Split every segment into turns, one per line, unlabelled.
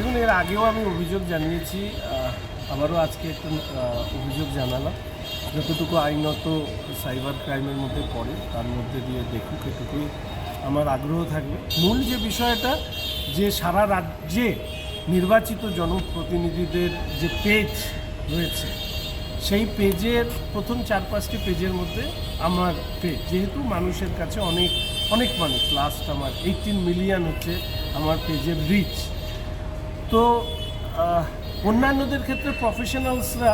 দেখুন এর আগেও আমি অভিযোগ জানিয়েছি আহ, আবারও আজকে একটা অভিযোগ জানালাম। যতটুকু আইনত সাইবার ক্রাইমের মধ্যে পড়ে তার মধ্যে দিয়ে দেখুক এটুকুই আমার আগ্রহ থাকবে। মূল যে বিষয়টা যে সারা রাজ্যে নির্বাচিত জনপ্রতিনিধিদের যে পেজ রয়েছে সেই পেজের প্রথম চার পাঁচটি পেজের মধ্যে আমার পেজ। যেহেতু মানুষের কাছে অনেক অনেক মানুষ লাস্ট আমার এইটিন মিলিয়ন হচ্ছে আমার পেজের রিচ তো অন্যান্যদের ক্ষেত্রে প্রফেশনালসরা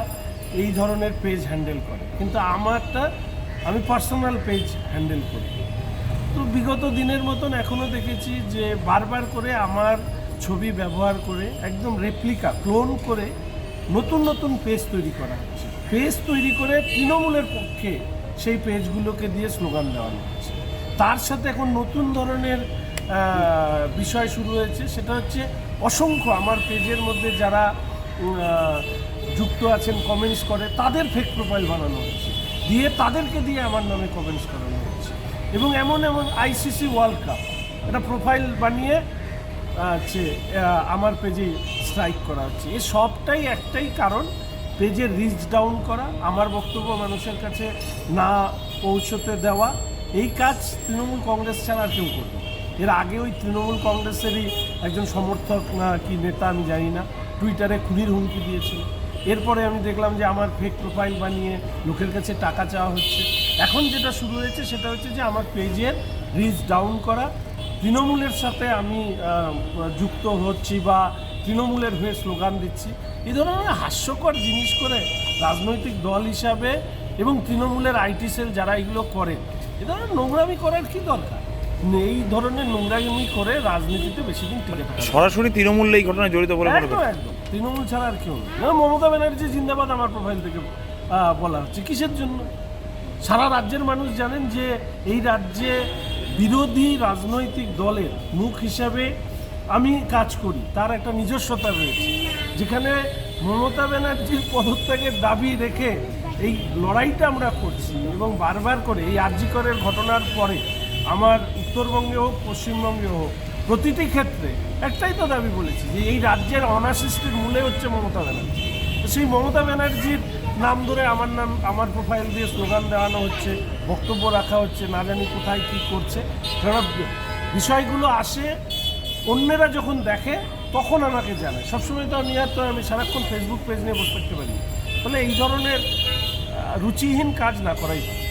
এই ধরনের পেজ হ্যান্ডেল করে। কিন্তু আমারটা, আমি পার্সোনাল পেজ হ্যান্ডেল করি। তো বিগত দিনের মতন এখনও দেখেছি যে বারবার করে আমার ছবি ব্যবহার করে, একদম রেপ্লিকা ক্লোন করে নতুন নতুন পেজ তৈরি করা হচ্ছে। পেজ তৈরি করে তৃণমূলের পক্ষে সেই পেজগুলোকে দিয়ে স্লোগান দেওয়ানো হচ্ছে। তার সাথে এখন নতুন ধরনের বিষয় শুরু হয়েছে, সেটা হচ্ছে অসংখ্য আমার পেজের মধ্যে যারা যুক্ত আছেন কমেন্টস করে, তাদের ফেক প্রোফাইল বানানো হচ্ছে দিয়ে তাদেরকে দিয়ে আমার নামে কমেন্টস করানো হচ্ছে এবং এমন এমন আইসিসি ওয়ার্ল্ড কাপ একটা প্রোফাইল বানিয়ে হচ্ছে আমার পেজে স্ট্রাইক করা হচ্ছে। এ সবটাই একটাই কারণ পেজের রিচ ডাউন করা, আমার বক্তব্য মানুষের কাছে না পৌঁছতে দেওয়া। এই কাজ তৃণমূল কংগ্রেস ছাড়া আর কেউ করবে। এর আগে ওই তৃণমূল কংগ্রেসেরই একজন সমর্থক না কি নেতা আমি জানি না টুইটারে খুনির হুমকি দিয়েছিল। এরপরে আমি দেখলাম যে আমার ফেক প্রোফাইল বানিয়ে লোকের কাছে টাকা চাওয়া হচ্ছে। এখন যেটা শুরু হয়েছে সেটা হচ্ছে যে আমার পেজের রিচ ডাউন করা। তৃণমূলের সাথে আমি যুক্ত হচ্ছি বা তৃণমূলের হয়ে স্লোগান দিচ্ছি। এই ধরনের হাস্যকর জিনিস করে রাজনৈতিক দল হিসাবে এবং তৃণমূলের আইটি সেল যারা এগুলো করে, এ ধরনের নোংরামি করার কী দরকার? এই ধরনের নোংরামি করে রাজনীতিতে বেশি দিন টিকে থাকা।
সরাসরি তৃণমূল এই ঘটনায় জড়িত বলে মনে
একদম একদম। তৃণমূল ছাড়া আর কেউ না মমতা ব্যানার্জি জিন্দাবাদ আমার প্রোফাইল থেকে বলা হচ্ছে। কিসের জন্য? সারা রাজ্যের মানুষ জানেন যে এই রাজ্যে বিরোধী রাজনৈতিক দলের মুখ হিসাবে আমি কাজ করি। তার একটা নিজস্বতা রয়েছে। যেখানে মমতা ব্যানার্জির পদত্যাগের দাবি রেখে এই লড়াইটা আমরা করছি এবং বারবার করে এই আর্যিকরের ঘটনার পরে আমার উত্তরবঙ্গে হোক, পশ্চিমবঙ্গে হোক, প্রতিটি ক্ষেত্রে একটাই তো দাবি বলেছি যে এই রাজ্যের অনাসৃষ্টির মূলে হচ্ছে মমতা ব্যানার্জি। তো সেই মমতা ব্যানার্জির নাম ধরে আমার নাম, আমার প্রোফাইল দিয়ে স্লোগান দেওয়ানো হচ্ছে, বক্তব্য রাখা হচ্ছে, না জানি কোথায় কী করছে। কারণ বিষয়গুলো আসে, অন্যেরা যখন দেখে, তখন আমাকে জানায়। সবসময় তো আমি আর তো আমি সারাক্ষণ ফেসবুক পেজ নিয়ে বসে থাকতে পারি। ফলে এই ধরনের রুচিহীন কাজ না করাই ভালো।